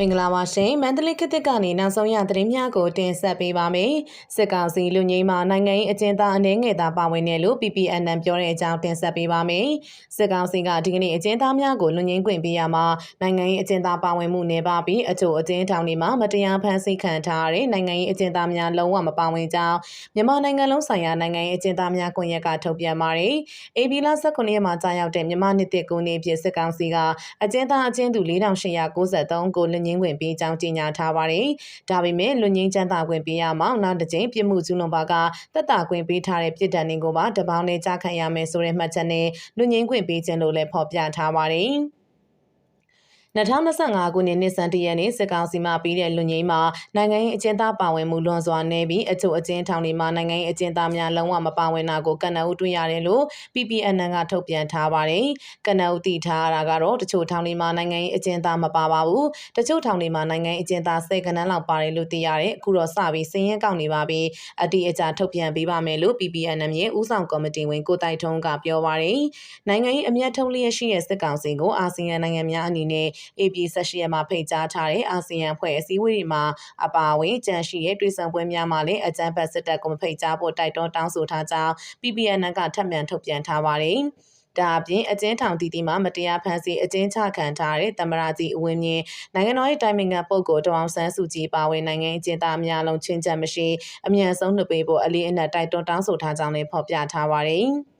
မင်္ဂလာပါရှင်မန္တလေးခေတ်သစ်ကနေနောက်ဆုံးရသတင်းများကိုတင်ဆက်ပေးပါမယ်စစ်ကောင်စီလူငင်းမှာနိုင်ငံရေးအကျဉ်းသားအနေငယ်သားပါဝင်တယ်လို့ PPNN ပြောတဲ့အကြောင်းတင်ဆက်ပေးပါမယ်စစ်ကောင်စီကဒီကနေ့အကျဉ်းသားများကိုလူငင်းခွင့်ပေးရမှာနိုင်ငံရေးအကျဉ်းသားပါဝင်မှုနေပါပြီးအချို့အကျဉ်းထောင်တွေမှာမတရားဖမ်းဆီးခံထားရတဲ့နိုင်ငံရေးအကျဉ်းသားများလုံးဝမပါဝင်ကြောင်းမြန်မာနိုင်ငံလုံးဆိုင်ရာနိုင်ငံရေးအကျဉ်းသားများကွန်ရက်ကထုတ်ပြန်ပါတယ် AB လ19ရက်မှာကြာရောက်တဲ့မြန်မာနှစ်တစ်ကူနေပြည်စစ်ကောင်စီကအကျဉ်းသားအကျဉ်းသူ4893ကိုလူငင်းခွင့်ပေးကြောင်းကြေညာထားပါတယ်။ဒါပေမဲ့လူငင်းချမ်းသာခွင့်ပေးရမှာနောက်တစ်ကြိမ်ပြစ်မှုကျူးလွန်ပါကတက်တာခွင့်ပေးထားတဲ့ပြည်တန်တွေကိုပါတပေါင်းနဲ့ကြားခံရမယ်ဆိုတဲ့မှတ်ချက်နဲ့လူငင်းခွင့်ပေးခြင်းလို့လည်းဖော်ပြထားပါတယ်။ 2025ခုနှစ်နှစ်စံတရနေ့စစ်ကောင်စီမှပြီးတဲ့လူငင်းမှာနိုင်ငံရေးအကျဉ်းသားပါဝင်မှုလွန်စွာနေပြီးအချို့အကျဉ်းထောင်တွေမှာနိုင်ငံရေးအကျဉ်းသားများလုံးဝမပါဝင်တာကိုကနအုပ်တွေ့ရတယ်လို့ PPNN ကထုတ်ပြန်ထားပါတယ်။ကနအုပ်တည်ထားတာကတော့တချို့ထောင်တွေမှာနိုင်ငံရေးအကျဉ်းသားမပါပါဘူး။တချို့ထောင်တွေမှာနိုင်ငံရေးအကျဉ်းသား၁၀ကနန်းလောက်ပါတယ်လို့သိရတယ်။အခုတော့စပြီးစည်ရင်းကောက်နေပါပြီ။အတိအကျထုတ်ပြန်ပေးပါမယ်လို့ PPNN ရဲ့ဦးဆောင်ကော်မတီဝင်ကိုတိုက်ထုံးကပြောပါတယ်။နိုင်ငံရေးအမျက်ထုံးလျက်ရှိတဲ့စစ်ကောင်စီကိုအာဆီယံနိုင်ငံများအနေနဲ့ AP 18ရက်မှာဖိတ်ကြားထားတဲ့အာဆီယံဖွဲ့အစည်းအဝေးတွေမှာအပါအဝင်ကြန့်ရှိရဲ့တွေ့ဆုံပွဲများမှာလည်းအကြမ်းဖက်စစ်တပ်ကိုမဖိတ်ကြားဖို့တိုက်တွန်းတောင်းဆိုထားကြောင်း PPN ကထပ်မံထုတ်ပြန်ထားပါတယ်။ဒါအပြင်အကျဉ်းထောင်တည်တည်မှာမတရားဖန်ဆီးအကျဉ်းချခံထားတဲ့တမရကြီးအဝင်းမြင့်နိုင်ငံတော်ရဲ့တိုင်ပင်ခံပုဂ္ဂိုလ်တောင်ဆန်းစုကြည်ပါဝင်နိုင်ငံအကျဉ်းသားအများလုံးချင်းချက်မရှိအမြန်ဆုံးနှုတ်ပေးဖို့အလေးအနက်တိုက်တွန်းတောင်းဆိုထားကြောင်းလည်းဖော်ပြထားပါတယ်။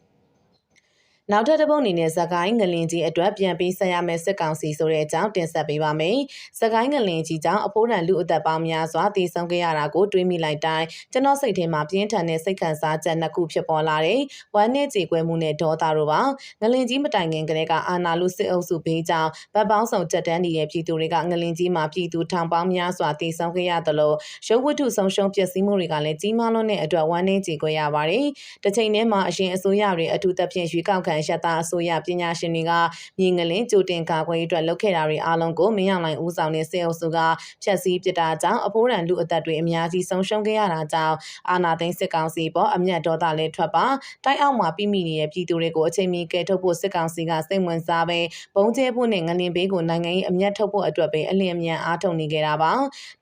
နောက်ထပ်တစ်ပုတ်အနေနဲ့ဇကိုင်းငလင်ကြီးအတွက်ပြန်ပေးဆက်ရမယ့်စစ်ကောင်စီဆိုတဲ့အကြောင်းတင်ဆက်ပေးပါမယ်။ဇကိုင်းငလင်ကြီးကြောင့်အဖိုးတန်လူအသက်ပေါင်းများစွာတည်ဆုံခဲ့ရတာကိုတွေးမိလိုက်တိုင်းကျွန်တော်စိတ်ထဲမှာပြင်းထန်တဲ့စိတ်ခံစားချက်နှစ်ခုဖြစ်ပေါ်လာတယ်။ဝမ်းနဲ့ကြေကွဲမှုနဲ့ဒေါသတို့ပါ။ငလင်ကြီးမတိုင်ခင်ကလေးကအာနာလူစစ်အုပ်စုဘေးကြောင့်ဗတ်ပေါင်းဆောင်တက်တန်းနေတဲ့ပြည်သူတွေကငလင်ကြီးမှာပြည်သူထောင်ပေါင်းများစွာတည်ဆုံခဲ့ရသလိုရုပ်ဝတ္ထုဆုံးရှုံးပျက်စီးမှုတွေကလည်းကြီးမားလွန်းတဲ့အတွက်ဝမ်းနဲ့ကြေကွဲရပါတယ်။တစ်ချိန်တည်းမှာအရင်အစိုးရတွေအထူးသဖြင့်ရွေးကောက်ခံရတာအစိုးရပညာရှင်တွေကမြေငလင်းကြိုတင်ကာကွယ်ရေးအတွက်လုပ်ခဲ့တာတွေအားလုံးကိုမင်းအောင်လှိုင်ဦးဆောင်တဲ့စေအုပ်စုကဖျက်ဆီးပစ်တာကြောင့်အဖိုးရန်လူအသက်တွေအများကြီးဆုံးရှုံးခဲ့ရတာကြောင့်အာနာသိန်းစစ်ကောင်စီပေါ်အမျက်ဒေါသလည်းထွက်ပါတိုက်အောက်မှာပြမိနေတဲ့ပြည်သူတွေကိုအချိန်မီကယ်ထုတ်ဖို့စစ်ကောင်စီကစိတ်ဝင်စားပဲဘုံကျဲဖို့နဲ့ငလင်ဘေးကိုနိုင်ငံရေးအမျက်ထုတ်ဖို့အတွက်ပဲအလင်းအမြန်အားထုတ်နေကြတာပါ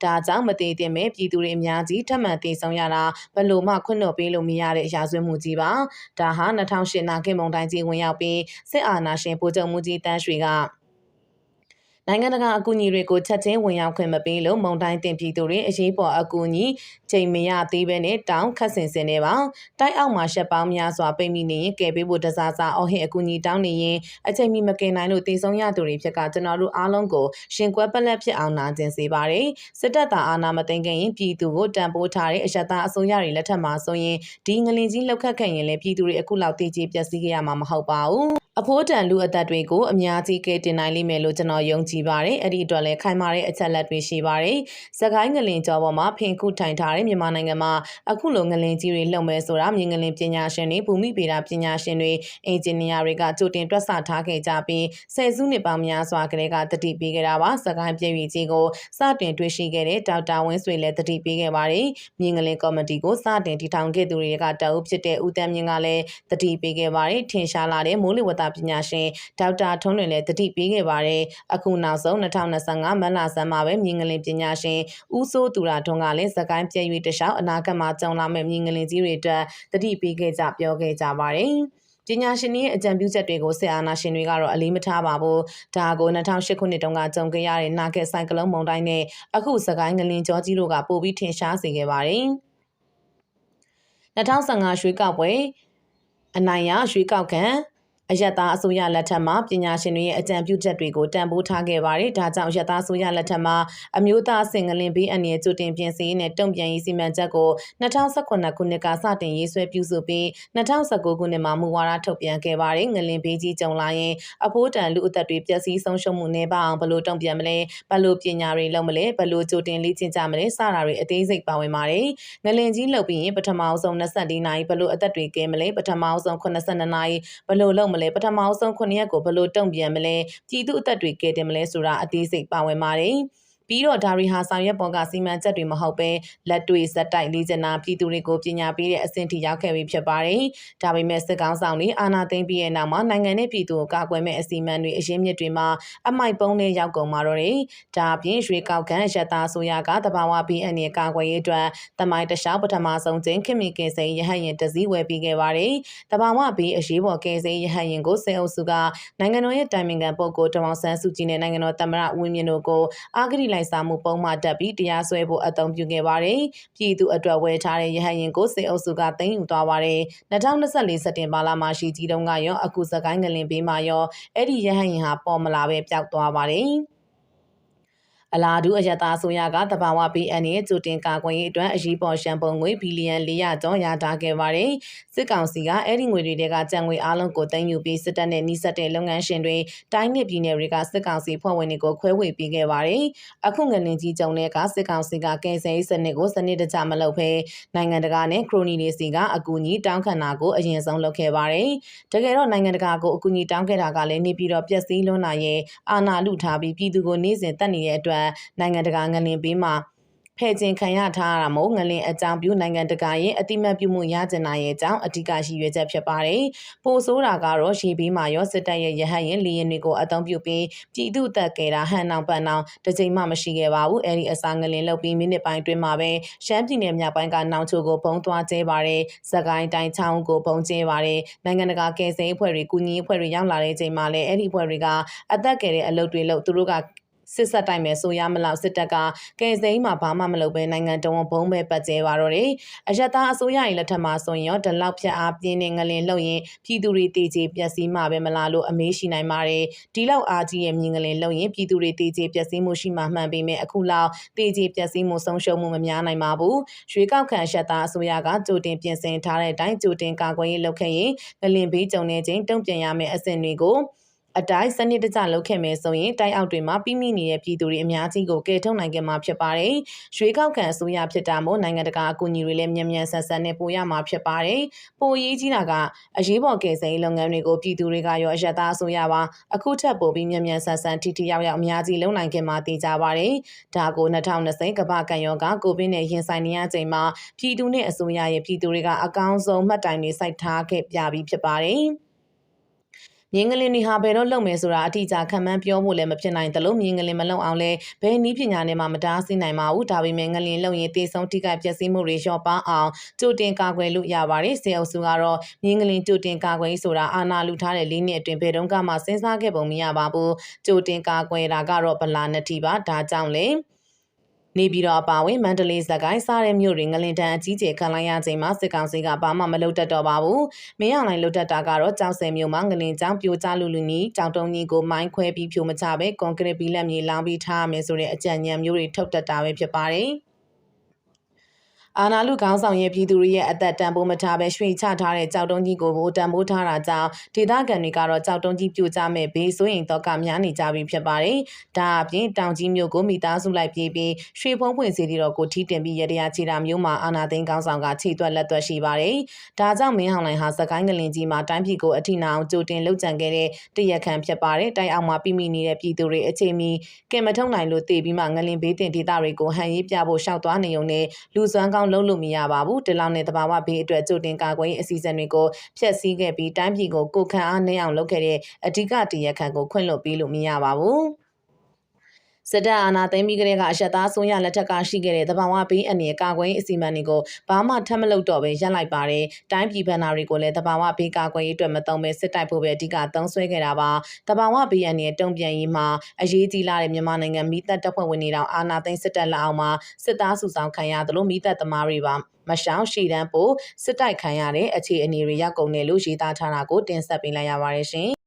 ဒါကြောင့်မသေးတဲ့မဲ့ပြည်သူတွေအများကြီးထပ်မံတည်ဆုံရတာဘလို့မှခွင့်လွှတ်ပေးလို့မရတဲ့ရာဇဝတ်မှုကြီးပါဒါဟာ2008နာခင်မုံတိုင်းကြီးဝင်ရောက်ပြီးစစ်အာဏာရှင်ဗိုလ်ချုပ်မှုကြီးတန်းရွှေက နိုင်ငံတကာအကူအညီတွေကိုချက်ချင်းဝင်ရောက်ခွင့်မပေးလို့မုံတိုင်းတင်ပြည်သူတွေအရေးပေါ်အကူအညီချိန်မရသေးဘဲနဲ့တောင်းခတ်ဆင်စင်နေပါတိုက်အောက်မှာရှက်ပေါင်းများစွာပိတ်မိနေရင်ကယ်ပေးဖို့တစားစားအော်ဟစ်အကူအညီတောင်းနေရင်အချိန်မီမကင်နိုင်လို့တည်ဆုံးရသူတွေဖြစ်ကကျွန်တော်တို့အားလုံးကိုရှင်ကွက်ပလက်ဖြစ်အောင်နာကျင်စေပါတယ်စစ်တပ်သားအာဏာမသိမ်းခင်ရင်ပြည်သူကိုတန်ဖိုးထားတဲ့အရှက်သားအစိုးရတွေလက်ထက်မှာဆိုရင်ဒီငလင်ကြီးလောက်ခတ်ခဲ့ရင်လည်းပြည်သူတွေအခုလောက်တည်ကြည်ပျက်စီးခဲ့ရမှာမဟုတ်ပါဘူး အဖိုးတန်လူအသက်တွေကိုအများကြီးကဲတင်နိုင်လိမ့်မယ်လို့ကျွန်တော်ယုံကြည်ပါတယ်အဲ့ဒီအတွက်လည်းခိုင်မာတဲ့အချက်လက်တွေရှိပါတယ်စကိုင်းငလင်ကျော်ပေါ်မှာဖင်ခုထိုင်ထားတဲ့မြန်မာနိုင်ငံမှာအခုလိုငလင်ကြီးတွေလှုပ်မဲဆိုတာမြင်ငလင်ပညာရှင်တွေဘူမိဗေဒပညာရှင်တွေအင်ဂျင်နီယာတွေကကြိုတင်တွက်ဆထားခဲ့ကြပြီးဆယ်စုနှစ်ပေါင်းများစွာကလေးကတတိပေးခဲ့တာပါစကိုင်းပြည်ပြည်ကြီးကိုစတင်တွေ့ရှိခဲ့တဲ့ဒေါက်တာဝင်းဆွေလည်းတတိပေးခဲ့ပါတယ်မြင်ငလင်ကော်မတီကိုစတင်တည်ထောင်ခဲ့သူတွေကတအုပ်ဖြစ်တဲ့ဦးတန်းမြင့်ကလည်းတတိပေးခဲ့ပါတယ်ထင်ရှားလာတဲ့မိုးလေဝသပညာရှင်ဒေါက်တာထွန်းလွင်လည်းတတိပေးခဲ့ပါတယ်အခုနောက်ဆုံး2025မတ်လဆန်းမှာပဲမြင်းငလင်ပညာရှင်ဦးစိုးသူရထွန်းကလည်းစကိုင်းပြည့်၍တခြားအနာဂတ်မှာကြုံလာမယ့်မြင်းငလင်ကြီးတွေအတွက်တတိပေးခဲ့ကြပြောခဲ့ကြပါတယ်ပညာရှင်တွေရဲ့အကြံပြုချက်တွေကိုစစ်အာဏာရှင်တွေကတော့အလေးမထားပါဘူး။ဒါကို2008ခုနှစ်တုန်းကကြုံခဲ့ရတဲ့နာဂက်ဆိုင်ကလုန်းမုန်တိုင်းနဲ့အခုစကိုင်းငလင်ကြောကြီးတို့ကပိုပြီးထင်ရှားစေခဲ့ပါတယ်။2015ရွှေကောက်ပွဲအနိုင်ရရွှေကောက်ခံ အယက်သားအစိုးရလက်ထက်မှာပညာရှင်တွေရဲ့အကြံပြုချက်တွေကိုတန်ဖိုးထားခဲ့ပါတယ်။ဒါကြောင့်အယက်သားအစိုးရလက်ထက်မှာအမျိုးသားအဆင့်ငလင်ဘေးအန္တရာယ်ကြိုတင်ပြင်ဆင်ရေးနဲ့တုံ့ပြန်ရေးစီမံချက်ကို2018ခုနှစ်ကစတင်ရေးဆွဲပြုစုပြီး2019ခုနှစ်မှာမူဝါဒထုတ်ပြန်ခဲ့ပါတယ်။ငလင်ဘေးကြီးကြုံလာရင်အဖိုးတန်လူအသက်တွေပျက်စီးဆုံးရှုံးမှုနေပါအောင်ဘလို့တုံ့ပြန်မလဲဘလို့ပညာတွေလုပ်မလဲဘလို့ကြိုတင်လေ့ကျင့်ကြမလဲစတာတွေအသေးစိတ်ပါဝင်ပါတယ်။ငလင်ကြီးလုပ်ပြီးရင်ပထမအဆုံး24နာရီဘလို့အသက်တွေကဲမလဲပထမအဆုံး82နာရီဘလို့လုပ်မလဲပထမဆုံး9ရက်ကိုဘလို့တုံ့ပြန်မလဲပြည်သူအသက်တွေကဲတင်မလဲဆိုတာအသေးစိတ်ပါဝင်ပါတယ် ပြီးတော့ဒါတွေဟာဆောင်ရွက်ပေါ်ကစီမံချက်တွေမဟုတ်ပဲလက်တွေ့ဇက်တိုက်လေးကျနာပြည်သူတွေကိုပညာပေးတဲ့အဆင့်ထိရောက်ခဲ့ပြီဖြစ်ပါတယ်။ဒါပေမဲ့စစ်ကောင်ဆောင်တွေအာဏာသိမ်းပြီးတဲ့နောက်မှာနိုင်ငံနဲ့ပြည်သူကိုကာကွယ်မဲ့အစီအမံတွေအရင်းမြစ်တွေမှာအမိုက်ပုံးနဲ့ရောက်ကုန်มาတော့တယ်။ဒါအပြင်ရွှေကောက်ခံရတသားဆိုရကတဘာဝ BN ရဲ့ကာကွယ်ရေးအတွက်တမိုင်းတခြားပထမဆုံးချင်းခင်မီကင်စိန်ရဟတ်ရင်တစည်းဝယ်ပြီးခဲ့ပါတယ်။တဘာဝဘီအရေးပေါ်ကင်စိန်ရဟတ်ရင်ကိုစေအုပ်စုကနိုင်ငံတော်ရဲ့တိုင်ပင်ခံပုဂ္ဂိုလ်တမောင်ဆန်းစုကြည်နဲ့နိုင်ငံတော်သမ္မတဦးဝင်းမြင့်တို့ကိုအာဂရိလိုက်စားမှုပုံမှန်တက်ပြီးတရားစွဲဖို့အသုံးပြုခဲ့ပါတယ်။ပြည်သူအတွက်ဝယ်ထားတဲ့ရဟတ်ရင်ကိုစေအုပ်စုကသိမ်းယူသွားပါတယ်။2024စက်တင်ဘာလမှာရှိကြီးတုန်းကရောအခုစကိုင်းငလင်ဘေးမှာရောအဲ့ဒီရဟတ်ရင်ဟာပေါ်မလာပဲပျောက်သွားပါတယ်။ အလာဒူအယက်သားဆိုရကတဘာဝ BN ရဲ့ကြိုတင်ကာကွယ်ရေးအတွက်အရေးပေါ်ရှမ်းပုံငွေဘီလီယံ400ကျော်ရထားခဲ့ပါတယ်။စစ်ကောင်စီကအဲ့ဒီငွေတွေကကြံငွေအလုံးကိုတင်ယူပြီးစစ်တပ်နဲ့နှိစက်တဲ့လုပ်ငန်းရှင်တွေတိုင်းနယ်ပြည်နယ်တွေကစစ်ကောင်စီဖွဲ့ဝင်တွေကိုခွဲဝေပေးခဲ့ပါတယ်။အခုငလင်ကြီးကြုံတဲ့ကစစ်ကောင်စီကကင်ဆယ်ရေးစနစ်ကိုစနစ်တကျမလုပ်ဘဲနိုင်ငံတကာနဲ့ခရိုနီတွေစီကအကူအညီတောင်းခံတာကိုအရင်ဆုံးလုပ်ခဲ့ပါတယ်။တကယ်တော့နိုင်ငံတကာကိုအကူအညီတောင်းခဲ့တာကလည်းနေပြီးတော့ပျက်စီးလွန်းနိုင်ရဲ့အာဏာလုထားပြီးပြည်သူကိုနေ့စဉ်တက်နေတဲ့အတွက်နိုင်ငံတကာငလင်ပေးမှာဖဲ့ကျင်ခံရထားရတာမို့ငလင်အကြောင်းပြုနိုင်ငံတကာရဲ့အတိမတ်ပြုမှုရကျင်နာရဲ့အကြောင်းအဓိကရှိရွေးချက်ဖြစ်ပါတယ်။ပိုဆိုးတာကတော့ရေဘေးမှာရောစစ်တပ်ရဲ့ရဟတ်ရင်လီရင်တွေကိုအသုံးပြုပြီးပြည်သူတပ်ကဲတာဟန်နောင်ပတ်နောင်တစ်ချိန်မှမရှိခဲ့ပါဘူး။အဲဒီအစာငလင်လောက်ပြီးမိနစ်ပိုင်းတွင်းမှာပဲရှမ်းပြည်နယ်မြောက်ပိုင်းကနောင်ချိုကိုပုံသွားကျဲပါတယ်။စကိုင်းတိုင်းချောင်းကိုပုံကျဲပါတယ်။နိုင်ငံတကာကယ်ဆယ်ရေးအဖွဲ့တွေကုညီအဖွဲ့တွေရောက်လာတဲ့ချိန်မှာလည်းအဲ့ဒီအဖွဲ့တွေကအသက်ကယ်တဲ့အလုပ်တွေလုပ်သူတို့က စစ်ဆက်တိုက်မယ်ဆိုရမလို့စစ်တပ်ကကယ်ဆယ်ရေးမှာဘာမှမလုပ်ဘဲနိုင်ငံတော်ဘုံပဲပတ်ကျဲပါတော့တယ်။အယက်သားအစိုးရရဲ့လက်ထက်မှာဆိုရင်ရောဒီလောက်ဖြတ်အားပြင်းနေငလင်လှုပ်ရင်ပြည်သူတွေတည်ကြည်ပျက်စီးမှာပဲမလားလို့အမေးရှိနိုင်ပါတယ်။ဒီလောက်အားကြီးရဲ့မြင်ငလင်လှုပ်ရင်ပြည်သူတွေတည်ကြည်ပျက်စီးမှုရှိမှမှန်ပေမဲ့အခုလောက်တည်ကြည်ပျက်စီးမှုဆုံးရှုံးမှုမများနိုင်ပါဘူး။ရွေးကောက်ခံအယက်သားအစိုးရကကြိုတင်ပြင်ဆင်ထားတဲ့အတိုင်းကြိုတင်ကာကွယ်ရေးလုပ်ခဲ့ရင်ငလင်ဘေးကြုံနေခြင်းတုံ့ပြန်ရမယ့်အဆင့်တွေကို အတိုင်းစနစ်တကျလုပ်ခဲ့မယ်ဆိုရင်တိုက်အောက်တွေမှာပြီးမိနေတဲ့ပြည်သူတွေအများကြီးကိုကယ်ထုတ်နိုင်ခဲ့မှာဖြစ်ပါတယ်။ရွှေကောက်ခံအစိုးရဖြစ်တာမို့နိုင်ငံတကာအကူအညီတွေလည်းမြန်မြန်ဆန်ဆန်နဲ့ပို့ရမှာဖြစ်ပါတယ်။ပိုရေးကြီးတာကအရေးပေါ်ကယ်ဆယ်ရေးလုပ်ငန်းတွေကိုပြည်သူတွေကရောအယက်သားအစိုးရပါအခုထပ်ပို့ပြီးမြန်မြန်ဆန်ဆန်ထိထိရောက်ရောက်အများကြီးလုပ်နိုင်ခဲ့မှာသိကြပါတယ်။ဒါကို2020ကမ္ဘာ့ကံရောဂါကိုဗစ်နဲ့ရင်ဆိုင်နေရချိန်မှာပြည်သူနဲ့အစိုးရရဲ့ပြည်သူတွေကအကောင်းဆုံးမှတ်တိုင်တွေစိုက်ထားခဲ့ပြပြီးဖြစ်ပါတယ်။ မြင်းကလင်းတွေဟာဘယ်တော့လုံမယ်ဆိုတာအတိအကျခံမှန်းပြောဖို့လည်းမဖြစ်နိုင်သလိုမြင်းကလင်းမလုံအောင်လဲဘယ်နည်းပညာနဲ့မှမတားဆီးနိုင်ပါဘူးဒါပေမဲ့ငလင်းလုံရင်တေဆုံးထိခိုက်ပျက်စီးမှုတွေလျော့ပါအောင်ကြိုတင်ကာကွယ်လို့ရပါတယ်စေအုပ်စုကတော့မြင်းကလင်းကြိုတင်ကာကွယ်ဆိုတာအာဏာလူထားတဲ့လေးနှစ်အတွင်းဘယ်တော့မှစဉ်းစားခဲ့ပုံမရပါဘူးကြိုတင်ကာကွယ်တာကတော့ဗလာနှစ်ထီပါဒါကြောင့်လေ နေပြည်တော်အပါဝင်မန္တလေးစကိုင်းစားတဲ့မြို့တွေငလင်တန်အကြီးကျယ်ခံလိုက်ရချိန်မှာစစ်ကောင်စီကဘာမှမလုပ်တတ်တော့ပါဘူး။မင်းအောင်လိုင်းလုပ်တတ်တာကတော့ကြောက်စဲမြို့မှာငလင်ကြောင်ပြိုကျလူလူနီးကြောင်တုံးကြီးကိုမိုင်းခွဲပြီးဖြိုမချပဲကွန်ကရစ်ဘီလက်မြေလောင်းပြီးထားရမယ်ဆိုတဲ့အကြံဉာဏ်မျိုးတွေထုတ်တတ်တာပဲဖြစ်ပါတယ်။ အာနာလူခေါင်းဆောင်ရဲ့ပြည်သူတွေရဲ့အသက်တန်ဖိုးမထားပဲရွှေချထားတဲ့ကြောက်တုံးကြီးကိုဘိုးတန်ဖိုးထားတာကြောင့်ဒေသခံတွေကတော့ကြောက်တုံးကြီးပြိုကျမဲ့ဘေးဆိုရင်တော့ကများနေကြပြီဖြစ်ပါတယ်။ဒါအပြင်တောင်ကြီးမြို့ကိုမိသားစုလိုက်ပြေးပြီးရွှေဖုံးပွင့်စီတီတော်ကိုထိတင်ပြီးရတရားချီတာမျိုးမှာအာနာသိန်းခေါင်းဆောင်ကခြေသွက်လက်သွက်ရှိပါတယ်။ဒါကြောင့်မင်းဟောင်လိုင်ဟာစကိုင်းကလင်ကြီးမှာတိုင်းပြည်ကိုအထိနာအောင်ကြိုတင်လှုပ်ကြံခဲ့တဲ့တရက်ခံဖြစ်ပါတယ်။တိုင်အောင်မှာပြမိနေတဲ့ပြည်သူတွေအချိန်မီကင်မထုံနိုင်လို့တည်ပြီးမှငလင်ဘေးတင်ဒေသတွေကိုဟန်ရေးပြဖို့ရှောက်သွားနေုံနဲ့လူစွမ်းကောင်းလုံးလို့မရပါဘူးတလောင်နဲ့တဘာဝဘေးအတွက်ကြိုတင်ကာကွယ်ရေးအစီအစဉ်တွေကိုဖျက်ဆီးခဲ့ပြီးတိုင်းပြည်ကိုကိုခံအားနှဲအောင်လုပ်ခဲ့တဲ့အဓိကတရခန့်ကိုခွင့်လွှတ်ပေးလို့မရပါဘူး စစ်တပ်အာဏာသိမ်းပြီးကတည်းကအရှက်သားဆုံးရလက်ထက်ကရှိခဲ့တဲ့တဘာဝဘေးအန္တရာယ်ကာကွယ်ရေးအစီအမံတွေကိုဘာမှထပ်မလုပ်တော့ပဲရပ်လိုက်ပါတယ်။တိုင်းပြည်ဗန္နာတွေကိုလည်းတဘာဝဘေးကာကွယ်ရေးအတွက်မသုံးပဲစစ်တိုက်ဖို့ပဲအဓိကသုံးစွဲခဲ့တာပါ။တဘာဝဘေးအန္တရာယ်တုံ့ပြန်ရေးမှာအရေးကြီးလာတဲ့မြန်မာနိုင်ငံမိသက်တပ်ဖွဲ့ဝင်တွေတောင်အာဏာသိမ်းစစ်တပ်လက်အောက်မှာစစ်သားစုဆောင်ခံရသလိုမိသက်သမားတွေပါမရှောင်ရှည်တန်းပို့စစ်တိုက်ခံရတဲ့အခြေအနေတွေရောက်ကုန်တယ်လို့ရေးသားထားတာကိုတင်ဆက်ပေးလိုက်ရပါတယ်ရှင်